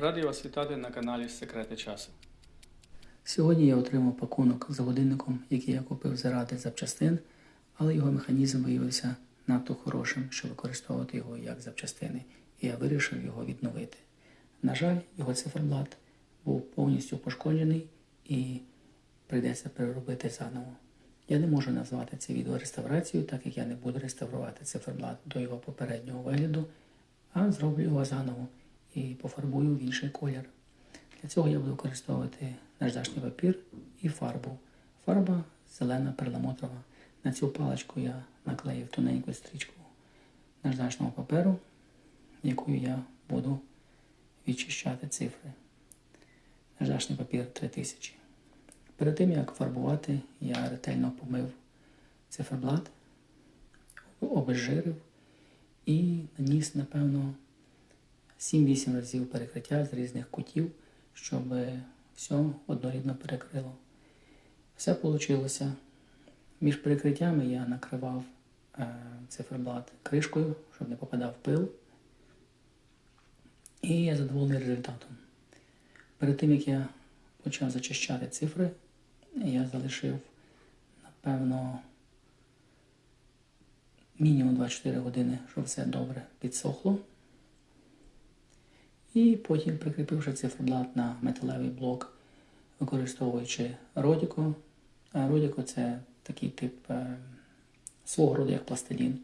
Радий вас вітати на каналі Секрети часу. Сьогодні я отримав пакунок з годинником, який я купив заради запчастин, але його механізм виявився надто хорошим, щоб використовувати його як запчастини, і я вирішив його відновити. На жаль, його циферблат був повністю пошкоджений і прийдеться переробити заново. Я не можу назвати це відео реставрацією, так як я не буду реставрувати циферблат до його попереднього вигляду, а зроблю його заново і пофарбую в інший колір. Для цього я буду використовувати наждачний папір і фарбу. Фарба зелена перламутрова. На цю паличку я наклеїв тоненьку стрічку наждачного паперу, якою я буду відчищати цифри. Наждачний папір 3000. Перед тим як фарбувати, я ретельно помив циферблат, обезжирив і наніс, напевно, 7-8 разів перекриття з різних кутів, щоб все однорідно перекрило. Все вийшло. Між перекриттями я накривав е, циферблат кришкою, щоб не попадав пил. І я задоволений результатом. Перед тим, як я почав зачищати цифри, я залишив, напевно, мінімум 24 години, щоб все добре підсохло. І потім, прикріпивши циферблат на металевий блок, використовуючи Родіко. Родіко це такий тип е, свого роду як пластилін,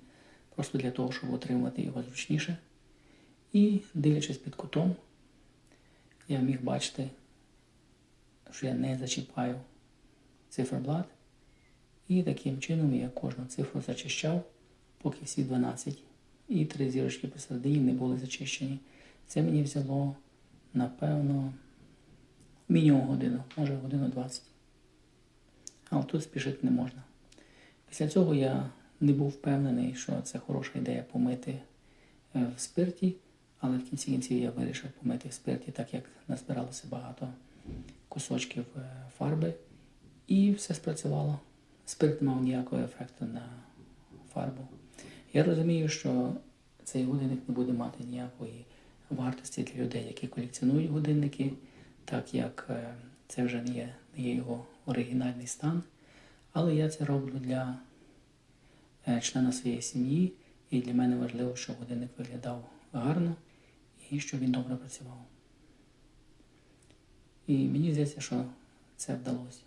просто для того, щоб отримати його зручніше. І дивлячись під кутом, я міг бачити, що я не зачіпаю циферблат. І таким чином я кожну цифру зачищав, поки всі 12 і три зірочки посередині не були зачищені. Це мені взяло, напевно, мінімум годину, може годину 20. А тут спішити не можна. Після цього я не був впевнений, що це хороша ідея помити е, в спирті, але в кінці кінців я вирішив помити в спирті, так як назбиралося багато кусочків е, фарби, і все спрацювало. Спирт не мав ніякого ефекту на фарбу. Я розумію, що цей годинник не буде мати ніякої вартості для людей, які колекціонують годинники, так як е, це вже не є, не є його оригінальний стан. Але я це роблю для е, члена своєї сім'ї, і для мене важливо, щоб годинник виглядав гарно і щоб він добре працював. І мені здається, що це вдалося.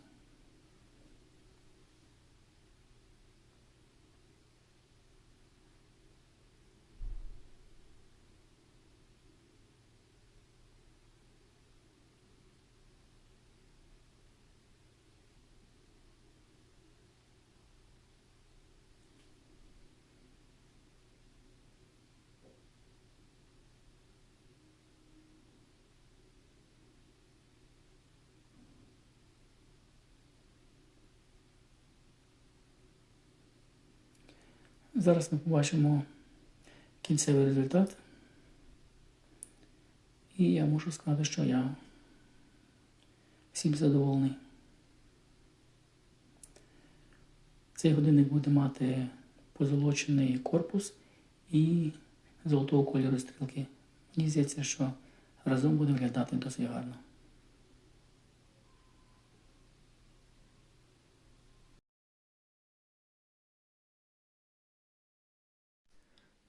Зараз ми побачимо кінцевий результат. І я можу сказати, що я всім задоволений. Цей годинник буде мати позолочений корпус і золотого кольору стрілки. Мені здається, що разом буде виглядати досить гарно.